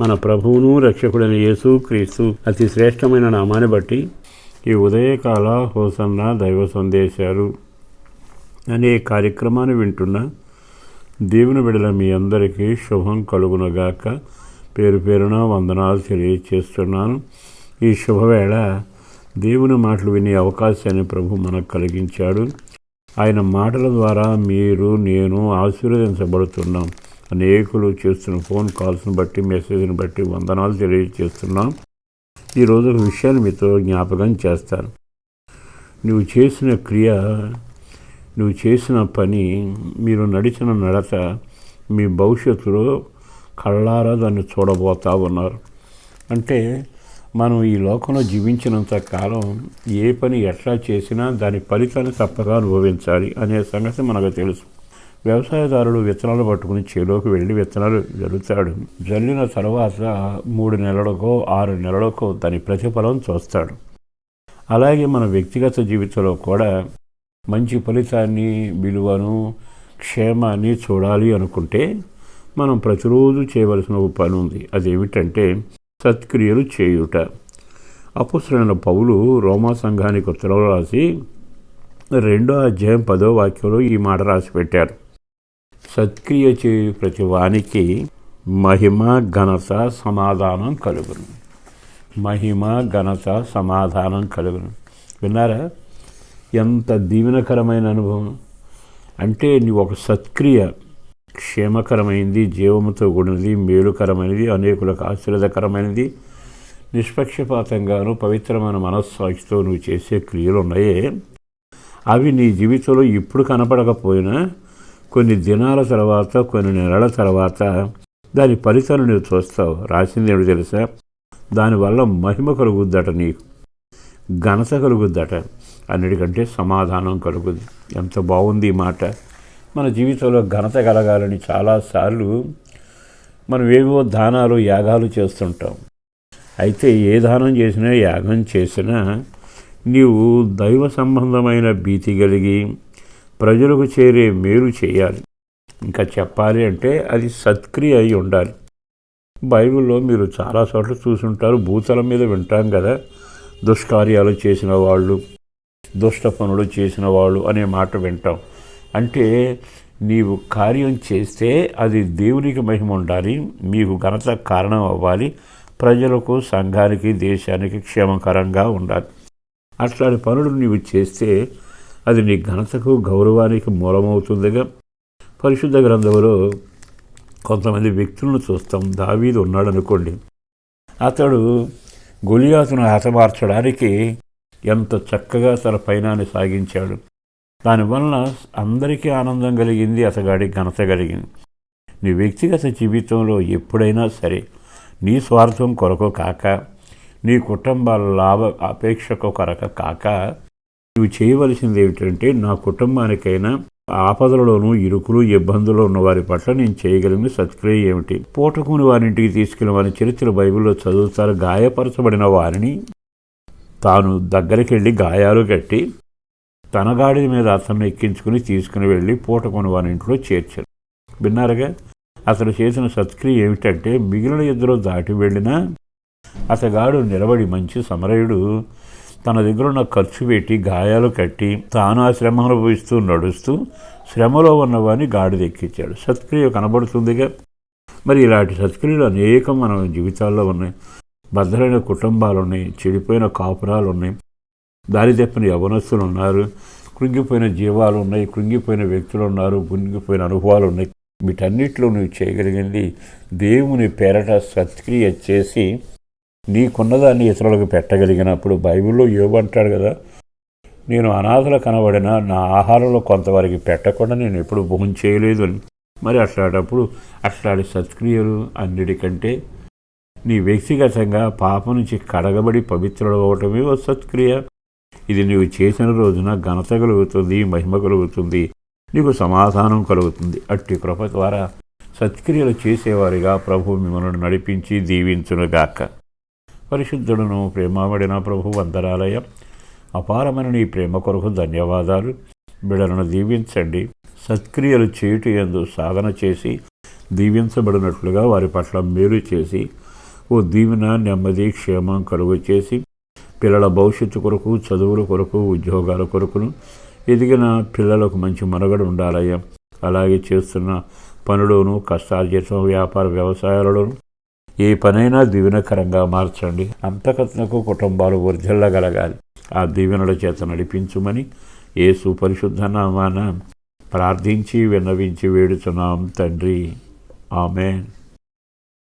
మన ప్రభువును రక్షకుడైన యేసు క్రీస్తు అతి శ్రేష్టమైన నామాన్ని బట్టి ఈ ఉదయకాల హోసన్న దైవ సందేశాలు. అనే కార్యక్రమాన్ని వింటున్న దేవుని బిడల మీ అందరికీ శుభం కలుగునగాక పేరు పేరున వందనాలు తెలియచేస్తున్నాను. ఈ శుభవేళ దేవుని మాటలు వినే అవకాశాన్ని ప్రభు మనకు కలిగించాడు. ఆయన మాటల ద్వారా మీరు నేను ఆశీర్వదించబడుతున్నాం. అనేకులు చేస్తున్న ఫోన్ కాల్స్ని బట్టి మెసేజ్ని బట్టి వందనాలు తెలియజేస్తున్నాం. ఈరోజు ఒక విషయాన్ని మీతో జ్ఞాపకం చేస్తాను. నువ్వు చేసిన క్రియ నువ్వు చేసిన పని మీరు నడిచిన నడత మీ భవిష్యత్తులో కళ్ళారా దాన్ని చూడబోతా ఉన్నారు. అంటే మనం ఈ లోకంలో జీవించినంత కాలం ఏ పని ఎట్లా చేసినా దాని ఫలితాన్ని తప్పక అనుభవించాలి అనే సంగతి మనకు తెలుసు. వ్యవసాయదారుడు విత్తనాలు పట్టుకుని చేలోకి వెళ్ళి విత్తనాలు జల్లుతాడు. జల్లిన తర్వాత మూడు నెలలకో ఆరు నెలలకో దాని ప్రతిఫలం చూస్తాడు. అలాగే మన వ్యక్తిగత జీవితంలో కూడా మంచి ఫలితాన్ని విలువను క్షేమాన్ని చూడాలి అనుకుంటే మనం ప్రతిరోజు చేయవలసిన ఒక పని ఉంది. అదేమిటంటే సత్క్రియలు చేయుట. అపుసరైన పౌలు రోమా సంఘానికి ఉత్తరం రాసి రెండో అధ్యాయం పదో వాక్యంలో ఈ మాట రాసి పెట్టారు సత్క్రియ చేయు ప్రతి వానికి మహిమ ఘనత సమాధానం కలుగును. మహిమ ఘనత సమాధానం కలుగును. విన్నారా? ఎంత దీవెనకరమైన అనుభవం. అంటే నీవు ఒక సత్క్రియ. క్షేమకరమైనది జీవముతో కూడినది మేలుకరమైనది అనేకులకు ఆశీర్వదకరమైనది నిష్పక్షపాతంగాను పవిత్రమైన మనస్సాక్షితో నువ్వు చేసే క్రియలు ఉన్నాయే అవి నీ జీవితంలో ఇప్పుడు కనపడకపోయినా కొన్ని దినాల తర్వాత కొన్ని నెలల తర్వాత దాని ఫలితాలు నువ్వు చూస్తావు. రాసిందేమిటి తెలుసా? దానివల్ల మహిమ కలుగుద్దట నీకు. ఘనత కలుగుద్దట. అన్నిటికంటే సమాధానం కలుగుద్ది. ఎంత బాగుంది ఈ మాట. మన జీవితంలో ఘనత కలగాలని చాలాసార్లు మనం ఏవో దానాలు యాగాలు చేస్తుంటాం. అయితే ఏ దానం చేసినా యాగం చేసినా నీవు దైవ సంబంధమైన భీతి కలిగి ప్రజలకు చేరే మేలు చేయాలి. ఇంకా చెప్పాలి అంటే అది సత్క్రియ అయి ఉండాలి. బైబిల్లో మీరు చాలా చోట్ల చూసుంటారు. భూతల మీద వింటాం కదా. దుష్కార్యాలు చేసిన వాళ్ళు దుష్ట పనులు చేసిన వాళ్ళు అనే మాట వింటాం. అంటే నీవు కార్యం చేస్తే అది దేవునికి మహిమ ఉండాలి. మీకు ఘనత కారణం అవ్వాలి. ప్రజలకు సంఘానికి దేశానికి క్షేమకరంగా ఉండాలి. అట్లాంటి పనులు నీవు చేస్తే అది నీ ఘనతకు గౌరవానికి మూలమవుతుందిగా. పరిశుద్ధ గ్రంథంలో కొంతమంది వ్యక్తులను చూస్తాం. దావీదు ఉన్నాడు అనుకోండి అతడు గొలియాతును హతమార్చడానికి ఎంత చక్కగా తన పయనాన్ని సాగించాడు. దానివలన అందరికీ ఆనందం కలిగింది. అతగాడి ఘనత కలిగింది. నీ వ్యక్తిగత జీవితంలో ఎప్పుడైనా సరే నీ స్వార్థం కొరకు కాక నీ కుటుంబాల లాభ అపేక్షకు కొరక కాక నువ్వు చేయవలసింది ఏమిటంటే నా కుటుంబానికైనా ఆపదలలోనూ ఇరుకులు ఇబ్బందులు ఉన్న వారి పట్ల నేను చేయగలిగిన సత్క్రియ ఏమిటి? పూటకుని వారింటికి తీసుకెళ్ళిన వారి చరిత్ర బైబిల్లో చదువుతారు గాయపరచబడిన వారిని తాను దగ్గరికి వెళ్ళి గాయాలు కట్టి తన గాడి మీద అతన్ని ఎక్కించుకుని తీసుకుని వెళ్ళి పూటకుని వారి ఇంట్లో చేర్చారు. విన్నారుగా? అతను చేసిన సత్క్రియ ఏమిటంటే మిగిలిన ఇద్దరు దాటి వెళ్ళినా అతగాడు నిలబడి మంచి సమరయుడు తన దగ్గర ఉన్న ఖర్చు పెట్టి గాయాలు కట్టి తాను ఆ శ్రమ అనుభవిస్తూ నడుస్తూ శ్రమలో ఉన్నవాడిని గాడిదెక్కించాడు సత్క్రియ కనబడుతుందిగా. మరి ఇలాంటి సత్క్రియలు అనేకం మన జీవితాల్లో ఉన్నాయి. భద్రైన కుటుంబాలు ఉన్నాయి చెడిపోయిన కాపురాలు ఉన్నాయి దారి తప్పిన యవనస్తులు ఉన్నారు కృంగిపోయిన జీవాలు ఉన్నాయి కృంగిపోయిన వ్యక్తులు ఉన్నారు కృంగిపోయిన అనుభవాలు ఉన్నాయి వీటన్నిటిలో నువ్వు చేయగలిగింది దేవుని పేరట సత్క్రియ చేసి నీకున్నదాన్ని ఇతరులకు పెట్టగలిగినప్పుడు బైబిల్లో ఏమంటాడు కదా నేను అనాథలు కనబడిన నా ఆహారంలో కొంతవరకు పెట్టకుండా నేను ఎప్పుడు భోజనం చేయలేదు అని. మరి అట్లాంటప్పుడు అట్లాంటి సత్క్రియలు అన్నిటికంటే నీ వ్యక్తిగతంగా పాపం నుంచి కడగబడి పవిత్రుడవటమే ఓ సత్క్రియ. ఇది నీవు చేసిన రోజున ఘనత కలుగుతుంది మహిమ కలుగుతుంది నీకు సమాధానం కలుగుతుంది. అట్టి కృప ద్వారా సత్క్రియలు చేసేవారిగా ప్రభు మిమ్మల్ని నడిపించి దీవించునుగాక. పరిశుద్ధుడును ప్రేమావడిన ప్రభు వందనాలయ. అపారమైన నీ ప్రేమ కొరకు ధన్యవాదాలు. బిడలను దీవించండి. సత్క్రియలు చేయుట ఎందు సాధన చేసి దీవించబడినట్లుగా వారి పట్ల మేలు చేసి ఓ దీవెన నెమ్మది క్షేమం కలుగు చేసి పిల్లల భవిష్యత్తు కొరకు చదువుల కొరకు ఉద్యోగాల కొరకును ఎదిగిన పిల్లలకు మంచి మనుగడ ఉండాలయ్యా. అలాగే చేస్తున్న పనులోను కష్టార్జితం వ్యాపార వ్యవసాయాలలోను ఏ పనైనా దీవెనకరంగా మార్చండి. అంతకత్నకు కుటుంబాలు వర్ధిల్లగలగాలి ఆ దీవెనల చేత నడిపించుమని ఏ సుపరిశుద్ధ నామాన ప్రార్థించి విన్నవించి వేడుచున్నాం తండ్రి. ఆమెన్.